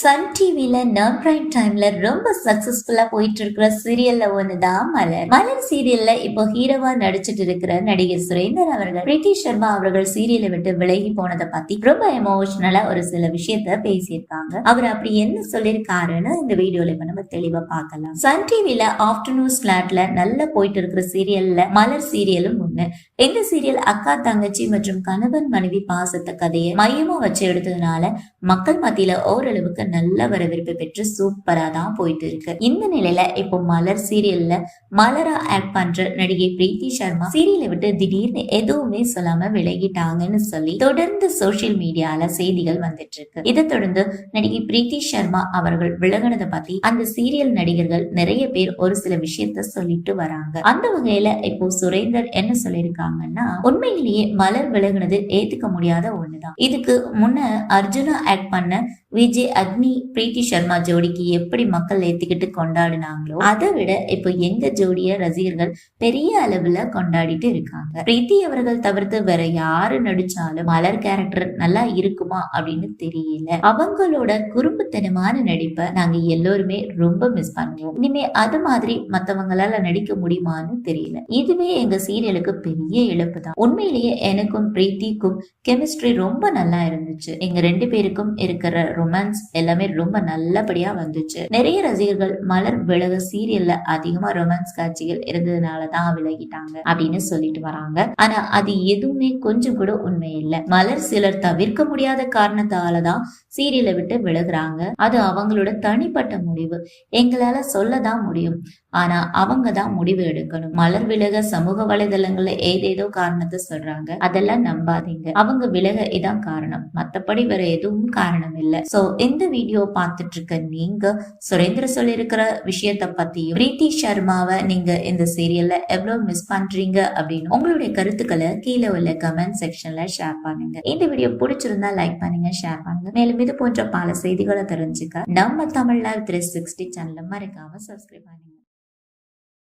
Sun டிவில நான் prime டைம்ல ரொம்ப சக்சஸ்ஃபுல்லா போயிட்டு இருக்கிற சீரியல்ல ஒண்ணுதான் மலர். மலர் சீரியல்ல இப்போ ஹீரோவா நடிச்சிட்டு இருக்கிற நடிகர் சுரேந்தர் அவர்கள் பிரீத்தி சர்மா அவர்கள் சீரியலை விட்டு விலகி போனதை பத்தி ரொம்ப எமோஷனலா ஒரு சில விஷயத்த பேசியிருக்காங்க. அவர் அப்படி என்ன சொல்லியிருக்காருன்னு இந்த வீடியோல இப்ப நம்ம தெளிவா பார்க்கலாம். சன் டிவில ஆஃப்டர்நூன் ஸ்லாட்ல நல்லா போயிட்டு இருக்கிற சீரியல்ல மலர் சீரியலும் ஒண்ணு. இந்த சீரியல் அக்கா தங்கச்சி மற்றும் கணவன் மனைவி பாசத்த கதையை மையமா வச்சு எடுத்ததுனால மக்கள் மத்தியில ஓரளவுக்கு நல்ல வரவேற்பு பெற்று சூப்பரா தான் போயிட்டு இருக்கு. இந்த நிலையில இப்போ மலர் சீரியல்ல மலரா ஆக்ட் பண்ற நடிகை பிரீத்தி சர்மா சீரியலை விட்டு திடீர்னு எதுவுமே சொல்லாம விலகிட்டாங்கன்னு சொல்லி தொடர்ந்து சோசியல் மீடியால செய்திகள் வந்துட்டு இருக்கு. இதை தொடர்ந்து நடிகை பிரீத்தி சர்மா அவர்கள் விலகினதை பத்தி அந்த சீரியல் நடிகர்கள் நிறைய பேர் ஒரு சில விஷயத்த சொல்லிட்டு வராங்க. அந்த வகையில இப்போ சுரேந்தர் என்ன சொல்லியிருக்காங்கன்னா உண்மையிலேயே மலர் விலகுனது ஏத்துக்க முடியாத ஒண்ணுதான். இதுக்கு முன்ன அர்ஜுனா ஆக்ட் பண்ண விஜய் அக்னி பிரீத்தி சர்மா ஜோடிக்கு எப்படி மக்கள் ஏத்துக்கிட்டு கொண்டாடினாங்களோ அதை விட இப்போ எங்க ஜோடிய ரசிகர்கள் பெரிய அளவுல கொண்டாடிட்டு இருக்காங்க. பிரீத்தி அவர்கள் தவிர்த்து வேற யாரு நடிச்சாலும் மலர் கேரக்டர் நல்லா இருக்குமா அப்படின்னு தெரியல. அவங்களோட குறும்புத்தனமான நடிப்பை நாங்க எல்லோருமே ரொம்ப மிஸ் பண்ணுவோம். இனிமே அது மாதிரி மத்தவங்களால நடிக்க முடியுமான்னு தெரியல. இதுவே எங்க சீரியலுக்கு பெரிய இழப்பு தான் உண்மையிலேயே எனக்கும் பிரீத்திக்கும் கெமிஸ்ட்ரி ரொம்ப நல்லா இருந்துச்சு. எங்க ரெண்டு பேருக்கும் இருக்கிற ரொமான்ஸ் எல்லாமே ரொம்ப நல்லபடியா வந்துச்சு. நிறைய ரசிகர்கள் மலர் விலக சீரியல்ல அதிகமா ரொமான்ஸ் காட்சிகள் இருந்ததுனாலதான் விலகிட்டாங்க அப்படின்னு சொல்லிட்டு வராங்க. ஆனா அது எதுவுமே கொஞ்சம் கூட உண்மை இல்ல மலர் சிலர் தவிர்க்க முடியாத காரணத்தால தான் சீரியலை விட்டு விலகுறாங்க. அது அவங்களோட தனிப்பட்ட முடிவு. எங்களால சொல்லதான் முடியும். ஆனா அவங்க தான் முடிவு எடுக்கணும். மலர் விலக சமூக வலைதளங்கள்ல ஏதேதோ காரணத்தை சொல்றாங்க. அதெல்லாம் நம்பாதீங்க. அவங்க விலக இதான் காரணம். மத்தபடி வேற எதுவும் காரணம் இல்ல. சோ இந்த வீடியோ பார்த்துட்டு இருக்க நீங்க சுரேந்திர சொல்லியிருக்கிற விஷயத்த பத்தியும் பிரீத்தி சர்மாவை நீங்க இந்த சீரியல்ல எவ்வளவு மிஸ் பண்றீங்க அப்படின்னு உங்களுடைய கருத்துக்களை கீழே உள்ள கமெண்ட் செக்ஷன்ல ஷேர் பண்ணுங்க. இந்த வீடியோ பிடிச்சிருந்தா லைக் பண்ணுங்க ஷேர் பண்ணுங்க. மேலும் இது போன்ற பல செய்திகளை தெரிஞ்சுக்க நம்ம தமிழ்ல த்ரீ சிக்ஸ்டி சேனலை மறக்காம சப்ஸ்கிரைப் பண்ணுங்க.